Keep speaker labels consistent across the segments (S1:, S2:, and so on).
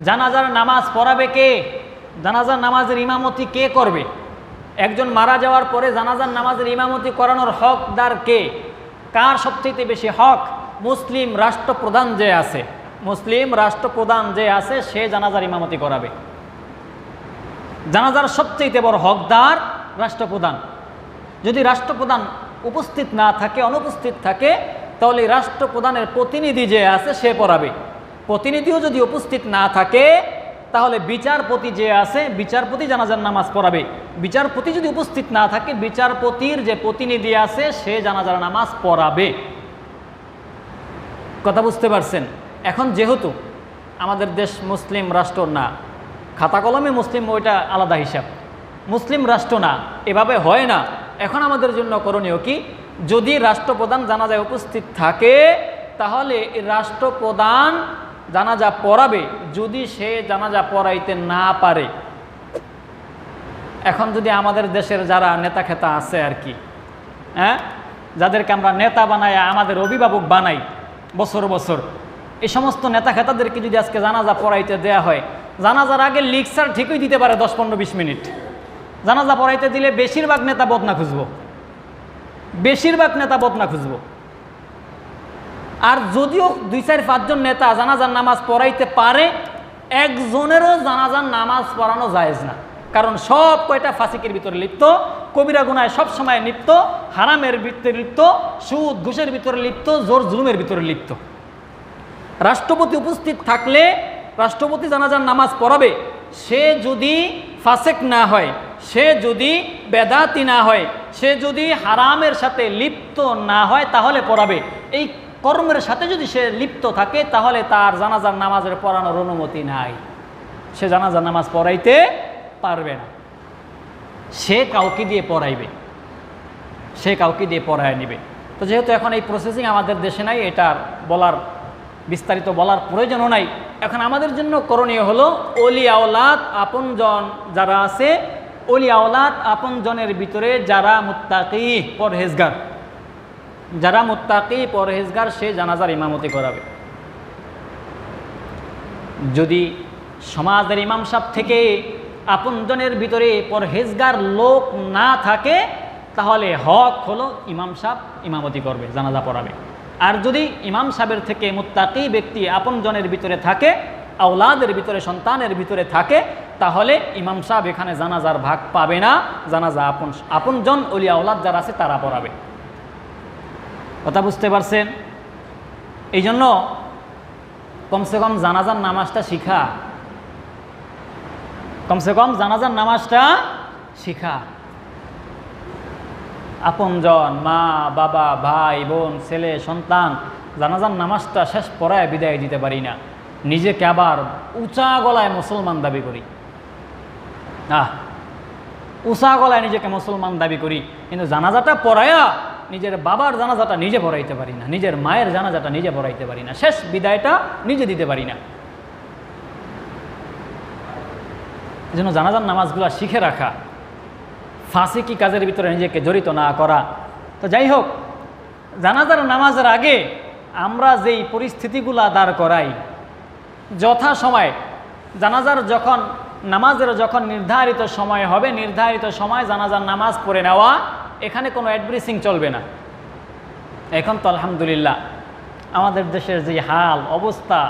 S1: জানাজার নামাজ পড়াবে কে? জানাজার নামাজের ইমামতি কে করবে? একজন মারা যাওয়ার পরে জানাজার নামাজের ইমামতি করানোর হকদার কে? কার সবচেয়ে বেশি হক? মুসলিম রাষ্ট্রপ্রধান যে আছে, মুসলিম রাষ্ট্রপ্রধান যে আছে, সে জানাজার ইমামতি করাবে। জানাজার সবচেয়ে বড় হকদার রাষ্ট্রপ্রধান। যদি রাষ্ট্রপ্রধান উপস্থিত না থাকে, অনুপস্থিত থাকে, তাহলে রাষ্ট্রপ্রধানের প্রতিনিধি যে আছে, সে পড়াবে। প্রতিনিধিও যদি উপস্থিত না থাকে, তাহলে বিচারপতি যে আছে, বিচারপতি জানাজার নামাজ পড়াবে। বিচারপতি যদি উপস্থিত না থাকে, বিচারপতির যে প্রতিনিধি আছে, সে জানাজার নামাজ পড়াবে। কথা বুঝতে পারছেন? এখন যেহেতু আমাদের দেশ মুসলিম রাষ্ট্র না, খাতা কলমে মুসলিম ওইটা আলাদা হিসাব। মুসলিম রাষ্ট্র না, এভাবে হয় না। এখন আমাদের জন্য করণীয় কি? যদি রাষ্ট্রপ্রধান জানাজায় উপস্থিত থাকে, তাহলে রাষ্ট্রপ্রধান জানাজা পড়াবে যদি সে জানাজা পড়াইতে না পারে। এখন যদি আমাদের দেশের যারা নেতা খেতা আছে আর কি হ্যাঁ? যাদেরকে আমরা নেতা বানাই, আমাদের অভিভাবক বানাই বছর বছর, এই সমস্ত নেতা খেতাদেরকে যদি আজকে জানাজা পড়াইতে দেয়া হয়, জানাজার আগে লিকসার ঠিকই দিতে পারে দশ, পনেরো, বিশ মিনিট। জানাজা পড়াইতে দিলে বেশিরভাগ নেতা বদনা খুঁজব। বেশিরভাগ নেতা বদনা খুঁজব। আর যদিও দুই চার, পাঁচজন নেতা জানাজার নামাজ পড়াইতে পারে, একজনেরও জানাজার নামাজ পড়ানো জায়েজ না। কারণ সব কয়টা ফাসিকের ভিতরে লিপ্ত, কবিরা গুনায় সবসময় লিপ্ত, হারামের ভিতরে লিপ্ত, সুদ, ঘুষের ভিতরে লিপ্ত, জোর জুলুমের ভিতরে লিপ্ত। রাষ্ট্রপতি উপস্থিত থাকলে রাষ্ট্রপতি জানাজার নামাজ পড়াবে। সে যদি ফাসেক না হয়, সে যদি বেদাতি না হয়, সে যদি হারামের সাথে লিপ্ত না হয়, তাহলে পড়াবে। এই কর্মের সাথে যদি সে লিপ্ত থাকে, তাহলে তার জানাজার নামাজের পড়ানোর অনুমতি নাই। সে জানাজার নামাজ পড়াইতে পারবে না। সে কাউকে দিয়ে পড়াইবে। সে কাউকে দিয়ে পড়ায় নিবে। তো যেহেতু এখন এই প্রসেসিং আমাদের দেশে নাই, এটার বলার, বিস্তারিত বলার প্রয়োজনও নাই। এখন আমাদের জন্য করণীয় হলো, অলি আওলাদ আপনজন যারা আছে, অলি আওলাদ আপনজনের ভিতরে যারা মুত্তাকি, পরহেজগার। যারা মুত্তাকি, পরহেজগার, সে জানাজার ইমামতি করাবে। যদি সমাজের ইমাম সাহ থেকে আপনজনের ভিতরে পরহেজগার লোক না থাকে, তাহলে হক হলো ইমাম সাহ ইমামতি করবে, জানাজা পড়াবে। আর যদি ইমাম সাহেবের থেকে মুত্তাকি ব্যক্তি আপনজনের ভিতরে থাকে, আওলাদের ভিতরে, সন্তানের ভিতরে থাকে, তাহলে ইমাম সাহেব এখানে জানাজার ভাগ পাবে না, জানাজা আপন আপনজন, অলি আওলাদ যারা আছে তারা পড়াবে। কথা বুঝতে পারছেন? এই জন্য কমসে কম জানাজার নামাজটা শিখা। কমসে কম জানাজার নামাজটা শিখা। আপনজন, মা, বাবা, ভাই, বোন, ছেলে, সন্তান, জানাজার নামাজটা শেষ পড়ায় বিদায় দিতে পারি না। নিজেকে আবার উঁচা গলায় মুসলমান দাবি করি। আহ, উঁচা গলায় নিজেকে মুসলমান দাবি করি। কিন্তু জানাজাটা পড়ায়া নিজের বাবার জানাজাটা নিজে পড়াইতে পারি না, নিজের মায়ের জানাজাটা নিজে পড়াইতে পারি না, শেষ বিদায়টা নিজে দিতে পারি না। এই জন্য জানাজার নামাজগুলো শিখে রাখা ফাঁসি কি কাজের ভিতরে নিজেকে জড়িত না করা। তো যাই হোক, জানাজার নামাজের আগে আমরা যেই পরিস্থিতিগুলা দাঁড় করাই, যথা সময়, জানাজার যখন, নামাজের যখন নির্ধারিত সময় হবে, নির্ধারিত সময় জানাজার নামাজ পড়ে নেওয়া এখানে কোনো অ্যাডব্রিসিং চলবে না। এখন তো আলহামদুলিল্লাহ, আমাদের দেশের যে হাল, অবস্থা,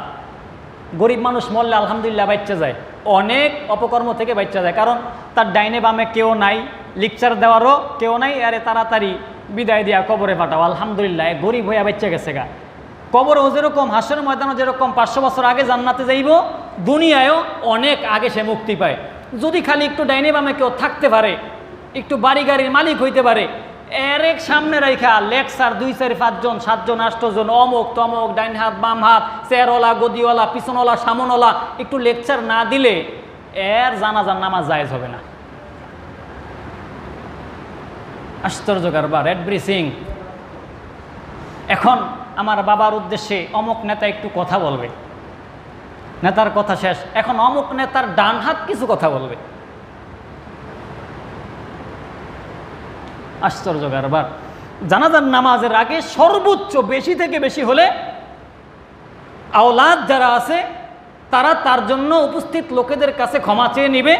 S1: গরিব মানুষ মরলে আলহামদুলিল্লাহ বাচ্চা যায়। অনেক অপকর্ম থেকে বাচ্চা যায়, কারণ তার ডাইনে বামে কেউ নাই লিকচার দেওয়ারও কেউ নাই, আরে তাড়াতাড়ি বিদায় দিয়া কবরে পাঠাও। আলহামদুলিল্লাহ গরিব হইয়া বাচ্চা গেছে গা। কবরও যেরকম হাসের ময়দানও যেরকম, পাঁচশো বছর আগে জান্নাতে যাইব, দুনিয়ায়ও অনেক আগে সে মুক্তি পায়। যদি খালি একটু ডাইনে বামে কেউ থাকতে পারে একটু বাড়ি গাড়ির মালিক হইতে পারে। এর এক সামনে রাইখা, লেকচার দুই, চার পাঁচজন সাতজন আষ্টজন অমুক, তমক, ডাইন হাত, বাম হাত, চেয়ারওয়ালা, গদিওয়ালা, পিছনওয়ালা, সামনওয়ালা, একটু লেকচার না দিলে এর জানাজার নামাজ জায়েজ হবে না। আশ্চর্য কারবার এডব্রি সিং এখন আমার বাবার উদ্দেশ্যে অমুক নেতা একটু কথা বলবে। নেতার কথা শেষ। এখন অমুক নেতার ডান হাত কিছু কথা বলবে। আশ্চর্য কারবার। জানাজার নামাজের আগে সর্বোচ্চ বেশি থেকে বেশি হলে আওলাদ যারা আছে, তারা তার জন্য উপস্থিত লোকেদের কাছে ক্ষমা চেয়ে নিবে,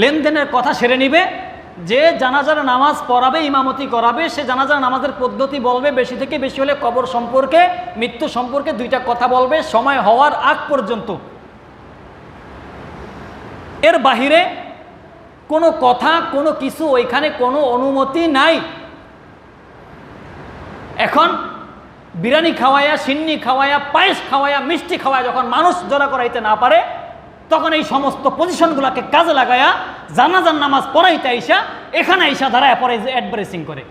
S1: লেনদেনের কথা সেরে নিবে, যে জানাজার নামাজ পড়াবে, ইমামতি করাবে, সে জানাজার নামাজের পদ্ধতি বলবে, বেশি থেকে বেশি হলে কবর সম্পর্কে, মৃত্যু সম্পর্কে দুইটা কথা বলবে, সময় হওয়ার আগ পর্যন্ত। এর বাহিরে কোনো কথা, কোনো কিছু ওইখানে কোনো অনুমতি নাই। এখন বিরিয়ানি খাওয়াইয়া সিন্নি খাওয়াইয়া পায়েস খাওয়াইয়া মিষ্টি খাওয়াইয়া যখন মানুষ জড়া করাইতে না পারে, তখন এই সমস্ত পজিশনগুলোকে কাজে লাগায়া জানাজান নামাজ পড়াইতে আইসা, এখানে আইসা দাঁড়ায় পরে যে করে।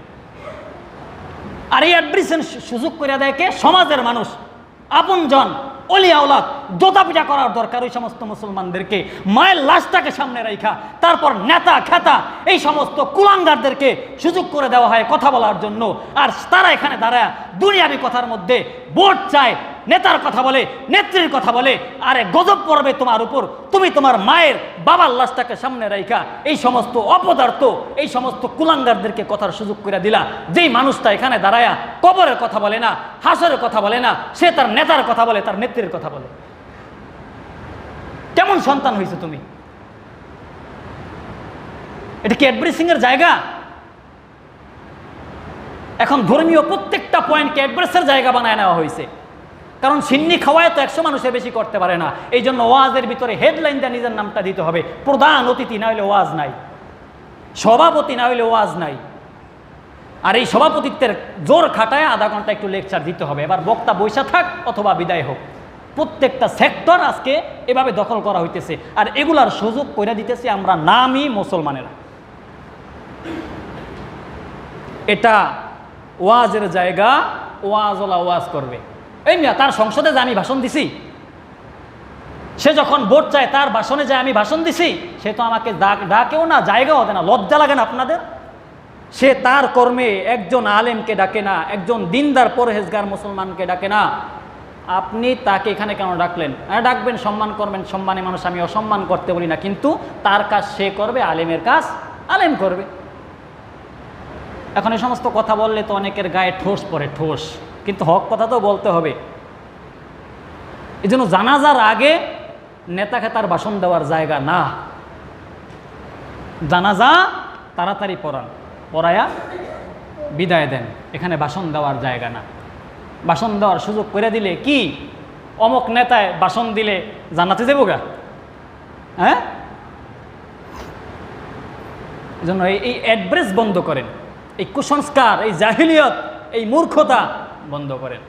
S1: আর এই অ্যাডভারেসিং সুযোগ করে দেয় কে? সমাজের মানুষ, আপনজন। অলি আওলাদ দোতা পিটা করার দরকার ওই সমস্ত মুসলমানদেরকে। মায়ের লাশটাকে সামনে রাখা তারপর নেতা, খেতা, এই সমস্ত কুলাঙ্গারদেরকে সুযোগ করে দেওয়া হয় কথা বলার জন্য। আর তারা এখানে দাঁড়ায় দুনিয়াবি কথার মধ্যে ভোট চায় নেতার কথা বলে, নেত্রীর কথা বলে, আরে গজব পড়বে তোমার উপর। তুমি তোমার মায়ের বাবার লাশটাকে সামনে রাইখা, এই সমস্ত অপদার্থ, এই সমস্ত কুলাঙ্গারদেরকে কথার সুযোগ করে দিলা। যেই মানুষটা এখানে দাঁড়ায়া কবরের কথা বলে না, হাসরের কথা বলে না, সে তার নেতার কথা বলে, তার নেত্রীর কথা বলে। কেমন সন্তান হয়েছে তুমি? এটা কি অ্যাডভারেসিং এর জায়গা? এখন ধর্মীয় প্রত্যেকটা পয়েন্টকে অ্যাডভারেসের জায়গা বানায় নেওয়া হয়েছে কারণ সিন্নি খাওয়ায় তো একশো মানুষের বেশি করতে পারে না। এই জন্য ওয়াজের ভিতরে হেডলাইন দিয়ে নিজের নামটা দিতে হবে। প্রধান অতিথি না হলে ওয়াজ নাই। সভাপতি না হলে ওয়াজ নাই। আর এই সভাপতিত্বের জোর খাটায় আধা ঘণ্টা একটু লেকচার দিতে হবে। এবার বক্তা বৈশা থাক অথবা বিদায় হোক। প্রত্যেকটা সেক্টর আজকে এভাবে দখল করা হইতেছে। আর এগুলার সুযোগ করে দিতেছি আমরা নামই মুসলমানেরা। এটা ওয়াজের জায়গা, ওয়াজওয়ালা ওয়াজ করবে। এই মিয়া, তার সংসদে যে আমি ভাষণ দিছি, সে যখন ভোট চায়, তার ভাষণে যায় আমি ভাষণ দিছি, সে তো আমাকে ডাক, ডাকেও না, জায়গাও দেয় না, লজ্জা লাগে না আপনাদের? সে তার কর্মে একজন আলেমকে ডাকে না, একজন দিনদার পরহেজগার মুসলমানকে ডাকে না। আপনি তাকে এখানে কেন ডাকলেন? হ্যাঁ ডাকবেন, সম্মান করবেন, সম্মানী মানুষ, আমি অসম্মান করতে বলি না, কিন্তু তার কাজ সে করবে, আলেমের কাজ আলেম করবে। এখন এই সমস্ত কথা বললে তো অনেকের গায়ে ঠোস পড়ে ঠোস কিন্তু হক কথা তো বলতে হবে। এই জন্য জানাজার আগে নেতাকে তার ভাষণ দেওয়ার জায়গা না। জানাজা তাড়াতাড়ি পড়ান, পড়ায়া বিদায় দেন, এখানে ভাষণ দেওয়ার জায়গা না। ভাষণ দেওয়ার সুযোগ করে দিলে কি? অমক নেতায় ভাষণ দিলে জানাতে যাব গা? হ্যাঁ? জন্য এই অ্যাড্রেস বন্ধ করেন। এই কুসংস্কার, এই জাহিলিয়ত, এই মূর্খতা বন্ধ করেন।